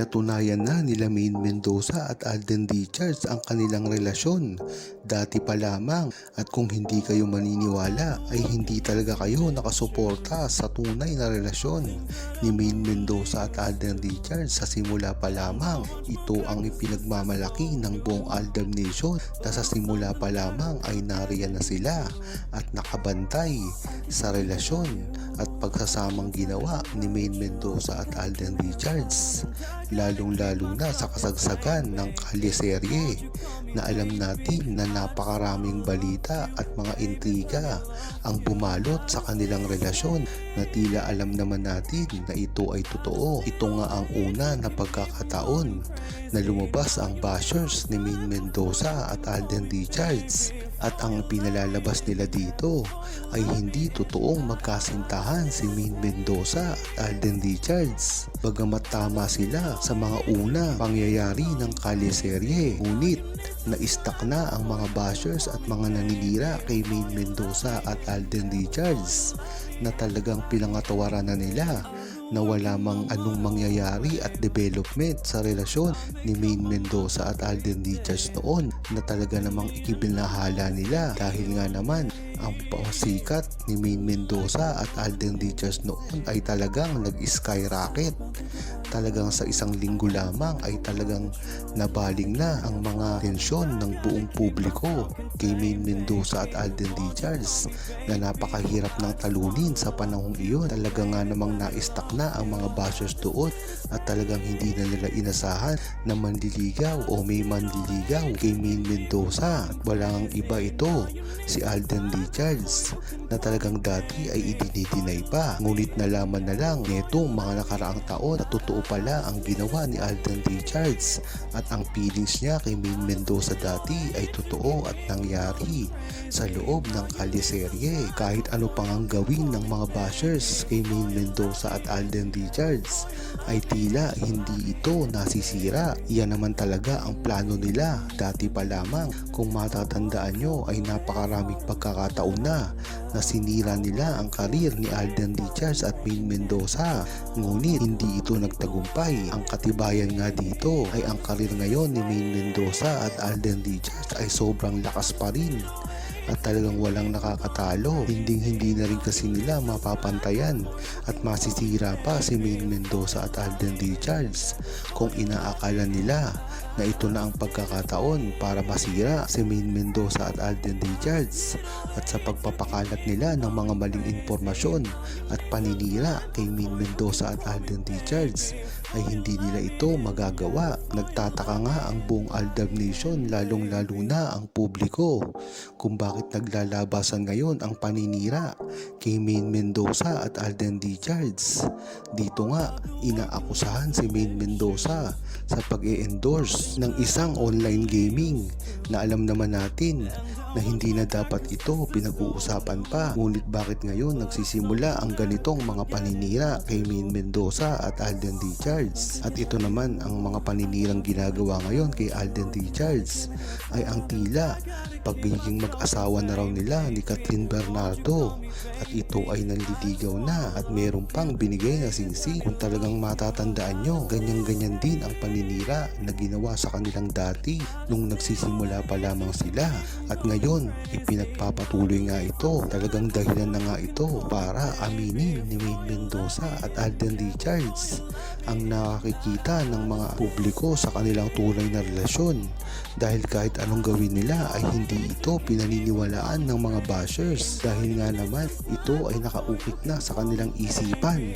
Pinatunayan na nila Main Mendoza at Alden Richards ang kanilang relasyon. Dati pa lamang at kung hindi kayo maniniwala ay hindi talaga kayo nakasuporta sa tunay na relasyon ni Main Mendoza at Alden Richards sa simula pa lamang. Ito ang ipinagmamalaki ng buong Aldam Nation na sa simula pa lamang ay nariyan na sila at nakabantay sa relasyon at pagsasamang ginawa ni Main Mendoza at Alden Richards lalong-lalo na sa kasagsagan ng kalyeserye na alam natin na napakaraming balita at mga intriga ang bumalot sa kanilang relasyon na tila alam naman natin na ito ay totoo. Ito nga ang una na pagkakataon na lumabas ang bashers ni Main Mendoza at Alden Richards at ang pinalalabas nila dito ay hindi totoong magkasintahan si Main Mendoza at Alden Richards. Bagamat tama sila sa mga una pangyayari ng kalyeserye, ngunit na-stuck na ang mga bashers at mga naninira kay Main Mendoza at Alden Richards na talagang pinangatawaran na nila na wala mang anong mangyayari at development sa relasyon ni Main Mendoza at Alden Richards noon na talaga namang ikibinahala nila. Dahil nga naman ang pasikat ni Main Mendoza at Alden Richards noon ay talagang nag-skyrocket talagang sa isang linggo lamang ay talagang nabaling na ang mga tensyon ng buong publiko kay Main Mendoza at Alden Richards na napakahirap ng talunin sa panahong iyon. Talaga nga namang na-stuck na ang mga bashers doon at talagang hindi na nila inasahan na manliligaw o may manliligaw kay Main Mendoza. At wala ang iba ito, si Alden Richards na talagang dati ay idinidinay pa. Ngunit nalaman na lang netong mga nakaraang taon na totoo pala ang ginawa ni Alden Richards at ang feelings niya kay Main Mendoza dati ay totoo at nangyari sa loob ng kalyeserye. Kahit ano pang ang gawin ng mga bashers kay Main Mendoza at Alden Richards ay tila hindi ito nasisira. Iyan naman talaga ang plano nila dati pa lamang. Kung matatandaan nyo ay napakaraming pagkakataon na na sinira nila ang karir ni Alden Richards at Main Mendoza. Ngunit hindi ito nagtagumpay. Ang katibayan nga dito ay ang karir ngayon ni Main Mendoza at Alden Richards ay sobrang lakas pa rin at talagang walang nakakatalo. Hindi hindi na rin kasi nila mapapantayan at masisira pa si Main Mendoza at Alden Richards kung inaakala nila na ito na ang pagkakataon para masira si Main Mendoza at Alden Richards at sa pagpapakalat nila ng mga maling impormasyon at paninira kay Main Mendoza at Alden Richards ay hindi nila ito magagawa. Nagtataka nga ang buong Aldab Nation lalong lalo na ang publiko kung bakit naglalabasan ngayon ang paninira kay Main Mendoza at Alden Richards. Dito nga inaakusahan si Main Mendoza sa pag-e-endorse ng isang online gaming na alam naman natin na hindi na dapat ito pinag-uusapan pa. Ngunit bakit ngayon nagsisimula ang ganitong mga paninira kay Main Mendoza at Alden Richards? At ito naman ang mga paninirang ginagawa ngayon kay Alden Richards ay ang tila pagiging mag-asawa na raw nila ni Catherine Bernardo at ito ay nanliligaw na at meron pang binigay na singsing kung talagang matatandaan nyo ganyan-ganyan din ang paninira na ginawa sa kanilang dati nung nagsisimula pa lamang sila. At ngayon ipinagpapatuloy nga ito. Talagang dahilan na nga ito para aminin ni Wayne Mendoza at Alden Richards ang nakakikita ng mga publiko sa kanilang tunay na relasyon. Dahil kahit anong gawin nila ay hindi ito pinaniniwalaan ng mga bashers. Dahil nga naman ito ay nakaukit na sa kanilang isipan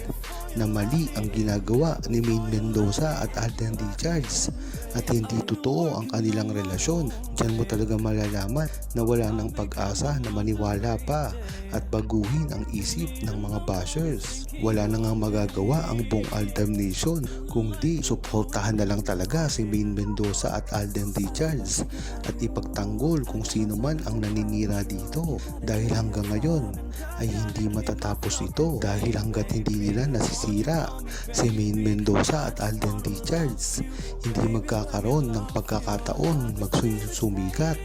na mali ang ginagawa ni Main Mendoza at Alden Richards at hindi totoo ang kanilang relasyon. Diyan mo talaga malalaman na wala ng pag-asa na maniwala pa at baguhin ang isip ng mga bashers. Wala na nga magagawa ang buong Aldam Nation kung di suportahan na lang talaga si Main Mendoza at Alden Richards at ipagtanggol kung sino man ang naninira dito dahil hanggang ngayon ay hindi matatapos ito dahil hanggat hindi nila nasisira si Main Mendoza at Alden Richards hindi magkakaroon ng pagkakataon magsumikat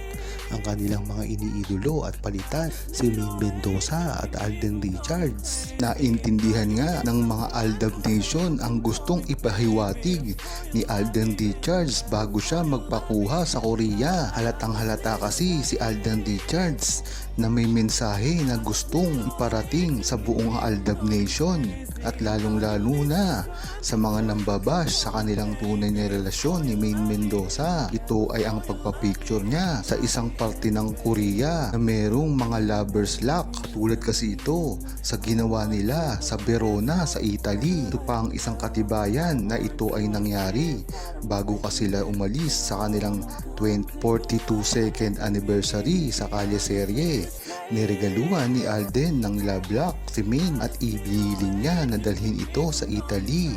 ang kanilang mga iniidolo at palitan si Main Mendoza at Alden Richards. Naintindihan nga ng mga Aldab Nation ang gustong ipahiwatig ni Alden Richards bago siya magpakuha sa Korea. Halatang halata kasi si Alden Richards na may mensahe na gustong iparating sa buong Aldab Nation at lalong lalo na sa mga nambabash sa kanilang tunay na relasyon ni Main Mendoza. Ito ay ang pagpapicture niya sa isang parte ng Korea na merong mga lovers lock. Katulad kasi ito sa ginawa nila sa Verona sa Italy. Ito pa ang isang katibayan na ito ay nangyari bago ka sila umalis sa kanilang 20, 42 second anniversary sa Kalye Serie. Niregaluhan ni Alden ng lock si Main at ibiling niya na dalhin ito sa Italy.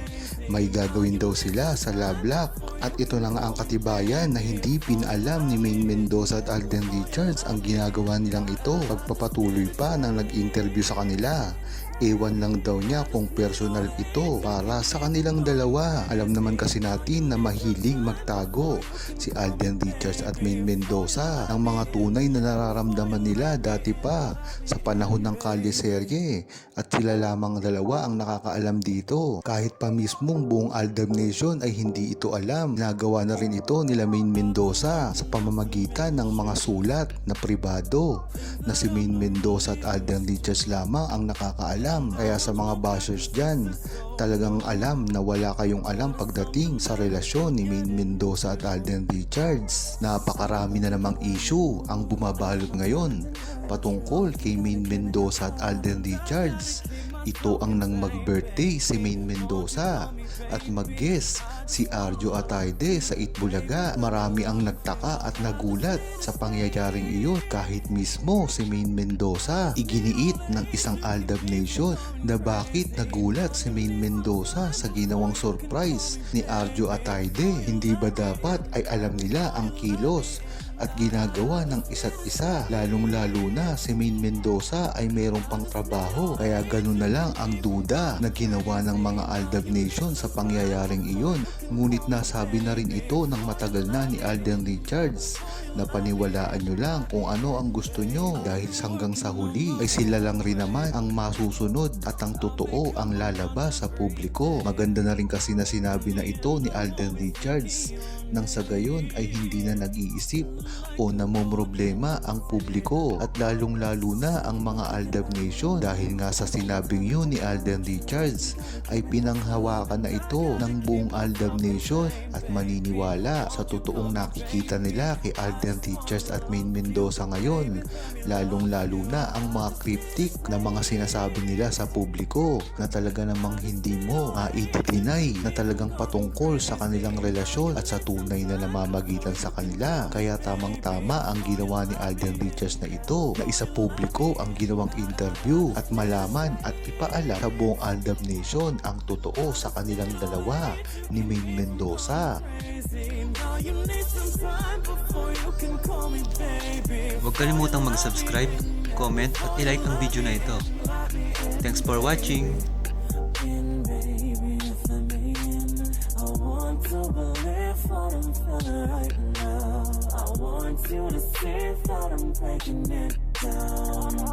May gagawin daw sila sa lock at ito na nga ang katibayan na hindi pinaalam ni Main Mendoza at Alden Richards ang ginagawa nilang ito pagpapatuloy pa nang nag-interview sa kanila. Ewan lang daw niya kung personal ito para sa kanilang dalawa. Alam naman kasi natin na mahilig magtago si Alden Richards at Main Mendoza ang mga tunay na nararamdaman nila dati pa sa panahon ng Kalye Serye at sila lamang dalawa ang nakakaalam dito. Kahit pa mismong buong Aldab Nation ay hindi ito alam. Nagawa na rin ito nila Main Mendoza sa pamamagitan ng mga sulat na pribado na si Main Mendoza at Alden Richards lamang ang nakakaalam kaya sa mga bashers dyan, talagang alam na wala kayong alam pagdating sa relasyon ni Main Mendoza at Alden Richards. Napakarami na namang issue ang bumabalot ngayon patungkol kay Main Mendoza at Alden Richards. Ito ang nang mag-birthday si Main Mendoza at mag-guest si Arjo Atayde sa Itbulaga. Marami ang nagtaka at nagulat sa pangyayaring iyon kahit mismo si Main Mendoza iginiit ng isang Aldab Nation na bakit nagulat si Main Mendoza sa ginawang surprise ni Arjo Atayde. Hindi ba dapat ay alam nila ang kilos at ginagawa ng isa't isa. Lalong lalo na si Main Mendoza ay mayroong pang trabaho kaya ganun na lang ang duda na ginawa ng mga Aldab Nation sa pangyayaring iyon. Ngunit nasabi na rin ito ng matagal na ni Alden Richards na paniwalaan nyo lang kung ano ang gusto nyo dahil hanggang sa huli ay sila lang rin naman ang masusunod at ang totoo ang lalabas sa publiko. Maganda na rin kasi na sinabi na ito ni Alden Richards nang sa gayon ay hindi na nag-iisip o namomroblema ang publiko at lalong lalo na ang mga Aldab Nation. Dahil nga sa sinabing yun ni Alden Richards ay pinanghawakan na ito ng buong Aldab Nation at maniniwala sa totoong nakikita nila kay Alden Richards at Main Mendoza ngayon lalong lalo na ang mga cryptic na mga sinasabi nila sa publiko na talaga namang hindi mo maitidinay na talagang patungkol sa kanilang relasyon at sa tunay na namamagitan sa kanila kaya tamang tama ang ginawa ni Alden Richards na ito na isa publiko ang ginawang interview at malaman at ipaalam sa buong Aldab Nation ang totoo sa kanilang dalawa ni Main Mendoza. Huwag kalimutang mag-subscribe, comment at ilike ang video na ito. Thanks for watching! I want you to see that I'm breaking it down.